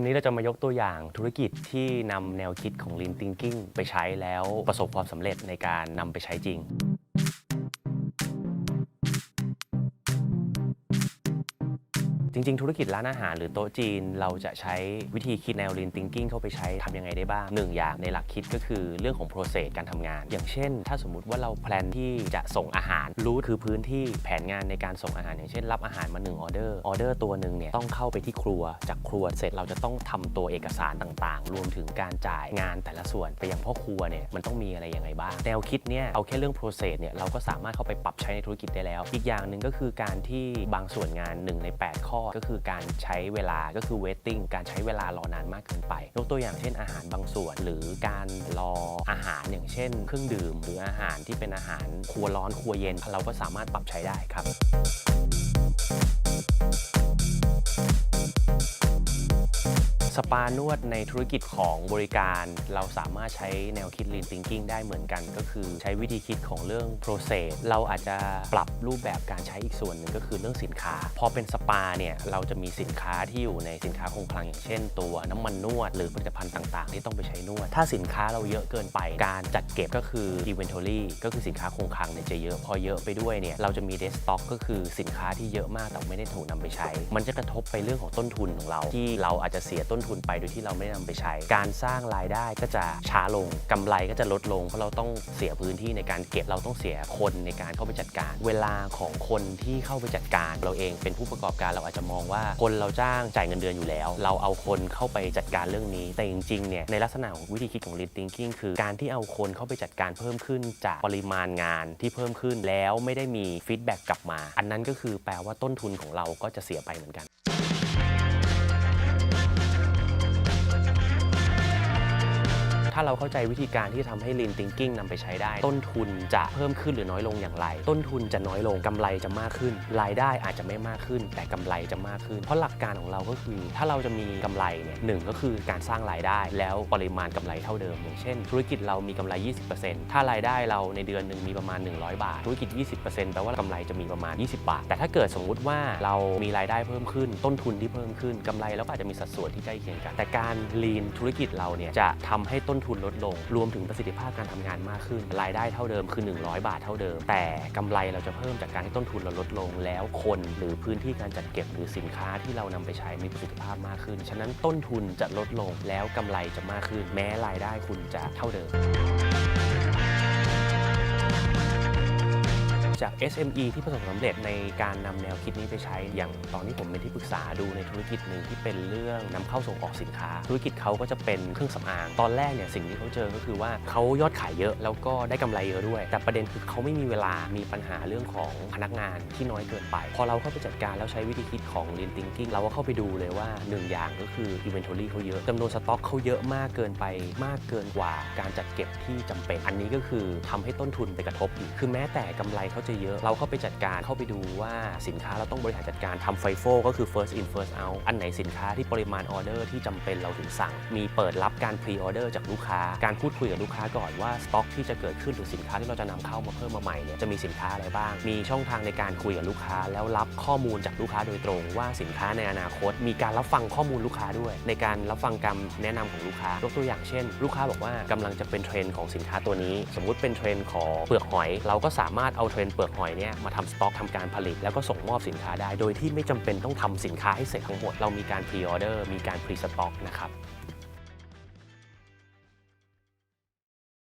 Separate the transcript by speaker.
Speaker 1: วันนี้เราจะมายกตัวอย่างธุรกิจที่นำแนวคิดของ Lean Thinking ไปใช้แล้วประสบความสำเร็จในการนำไปใช้จริง จริง ๆ ธุรกิจร้านอาหารหรือโต๊ะจีน เราจะใช้วิธีคิดแนว Lean Thinking เข้าไปใช้ทำยังไงได้บ้างหนึ่งอย่างในหลักคิดก็คือเรื่องของ process การทำงาน อย่างเช่น ถ้าสมมุติว่าเราแพลนที่จะส่งอาหาร รู้คือพื้นที่แผนงานในการส่งอาหาร อย่างเช่น รับอาหารมา1ออเดอร์ออเดอร์ตัวหนึ่งเนี่ยต้องเข้าไปที่ครัวจากครัวเสร็จเราจะต้องทำตัวเอกสารต่างๆ รวมถึงการจ่ายงานแต่ละส่วนไปยังพ่อครัวเนี่ยมันต้องมีอะไรยังไงบ้างแนวคิดเนี่ยเอาแค่เรื่อง process เนี่ยเราก็สามารถเข้าไปปรับใช้ในธุรกิจได้แล้ว อีกอย่างหนึ่งก็คือการที่บางส่วนงาน1ใน 8 ข้อก็คือการใช้เวลาก็คือ waiting การใช้เวลารอนานมากเกินไป ยกตัวอย่างเช่นอาหารบางส่วน หรือการรออาหารอย่างเช่น เครื่องดื่ม หรืออาหารที่เป็นอาหารครัวร้อนครัวเย็น เราก็สามารถปรับใช้ได้ครับ สปานวดในธุรกิจของบริการเราสามารถใช้แนวคิด Lean Thinking ได้เหมือนกัน ก็คือใช้วิธีคิดของเรื่อง process เราอาจจะปรับรูปแบบการใช้อีกส่วนหนึ่งก็คือเรื่องสินค้า พอเป็นสปาเนี่ยเราจะมีสินค้าที่อยู่ในสินค้าคงคลังอย่างเช่น ตัวน้ำมันนวด หรือผลิตภัณฑ์ต่างๆ ที่ต้องไปใช้นวด ถ้าสินค้าเราเยอะเกินไปการจัดเก็บก็คือ inventory ก็คือสินค้าคงคลังเนี่ยจะเยอะพอเยอะไปด้วยเนี่ยเราจะมี dead stock ก็คือสินค้าที่เยอะมากแต่ไม่ได้ถูกนำไปใช้ มันจะกระทบไปเรื่องของต้นทุนของเราที่เราอาจจะเสียต้นทุนไปโดยที่เราไม่ได้นำไปใช้ การสร้างรายได้ก็จะช้าลงกำไรก็จะลดลง เพราะเราต้องเสียพื้นที่ในการเก็บเราต้องเสียคนในการเข้าไปจัดการ เวลาของคนที่เข้าไปจัดการ เราเองเป็นผู้ประกอบการเราอาจจะมองว่า คนเราจ้างจ่ายเงินเดือนอยู่แล้ว เราเอาคนเข้าไปจัดการเรื่องนี้ แต่จริงๆเนี่ยในลักษณะของวิธีคิดของ Lean Thinking คือการที่เอาคนเข้าไปจัดการเพิ่มขึ้น จากปริมาณงานที่เพิ่มขึ้นแล้วไม่ได้มีฟีดแบ็กกลับมา อันนั้นก็คือแปลว่าต้นทุนของเราก็จะเสียไปเหมือนกัน ถ้าเราเข้าใจวิธีการที่จะทำให้ Lean Thinking นำไปใช้ได้ ต้นทุนจะเพิ่มขึ้นหรือน้อยลงอย่างไร ต้นทุนจะน้อยลงกำไรจะมากขึ้น รายได้อาจจะไม่มากขึ้น แต่กำไรจะมากขึ้น เพราะหลักการของเราก็คือ ถ้าเราจะมีกำไรเนี่ยหนึ่งก็คือการสร้างรายได้ แล้วปริมาณกำไรเท่าเดิม อย่างเช่น ธุรกิจเรามีกำไร 20%ถ้ารายได้เราในเดือนหนึ่งมีประมาณ 100 บาท ธุรกิจ 20%แปลว่ากำไรจะมีประมาณ 20 บาท แต่ถ้าเกิดสมมุติว่าเรามีรายได้เพิ่มขึ้น ต้นทุนที่เพิ่มขึ้นกำไรเราก็อาจจะมีสัดส่วนที่ใกล้เคียงกัน แต่การ lean ธุรกิจเราเนี่ยจะทำให้ต้นทุนทุนลดลง รวมถึงประสิทธิภาพการทำงานมากขึ้น รายได้เท่าเดิมคือ 100 บาทเท่าเดิม แต่กำไรเราจะเพิ่มจากการที่ต้นทุนเราลดลง แล้วคนหรือพื้นที่การจัดเก็บหรือสินค้าที่เรานำไปใช้มีประสิทธิภาพมากขึ้น ฉะนั้นต้นทุนจะลดลงแล้วกำไรจะมากขึ้น แม้รายได้คุณจะเท่าเดิม จาก SME ที่ประสบความสำเร็จในการนำแนวคิดนี้ไปใช้ อย่างตอนที่ผมเป็นที่ปรึกษาดูในธุรกิจหนึ่งที่เป็นเรื่องนำเข้าส่งออกสินค้า ธุรกิจเขาก็จะเป็นเครื่องสำอาง ตอนแรกเนี่ยสิ่งที่เขาเจอก็คือว่าเขายอดขายเยอะแล้วก็ได้กำไรเยอะด้วย แต่ประเด็นคือเขาไม่มีเวลามีปัญหาเรื่องของพนักงานที่น้อยเกินไป พอเราเข้าไปจัดการแล้วใช้วิธีคิดของ Lean Thinking เราก็เข้าไปดูเลยว่าหนึ่งอย่างก็คือ inventory เขาเยอะจำนวนสต็อกเขาเยอะมากเกินไป มากเกินกว่าการจัดเก็บที่จำเป็น อันนี้ก็คือทำให้ต้นทุนไปกระทบอีกคือแม้แต่กำไรเขาจะเยอะ เราเข้าไปจัดการเข้าไปดูว่าสินค้าเราต้องบริหารจัดการทำไฟโฟก็คือ first in first out อันไหนสินค้าที่ปริมาณออเดอร์ที่จำเป็นเราถึงสั่ง มีเปิดรับการ pre order จากลูกค้า การพูดคุยกับลูกค้าก่อนว่าสต็อกที่จะเกิดขึ้นหรือสินค้าที่เราจะนำเข้ามาเพิ่มมาใหม่เนี่ยจะมีสินค้าอะไรบ้าง มีช่องทางในการคุยกับลูกค้า แล้วรับข้อมูลจากลูกค้าโดยตรง ว่าสินค้าในอนาคต มีการรับฟังข้อมูลลูกค้าด้วย ในการรับฟังการแนะนำของลูกค้ายกตัวอย่างเช่น ลูกค้าบอกว่ากำลังจะเป็นเทรนด์ของสินค้าตัวนี้ สมมุติเป็นเทรนด์ของเปลือกหอย เราก็สามารถเอาเทรนด์เปลือกหอยเนี่ยมาทำสต็อกทำการผลิต แล้วก็ส่งมอบสินค้าได้ โดยที่ไม่จำเป็นต้องทำสินค้าให้เสร็จทั้งหมดเรามีการพรีออเดอร์มีการพรีสต็อกนะครับ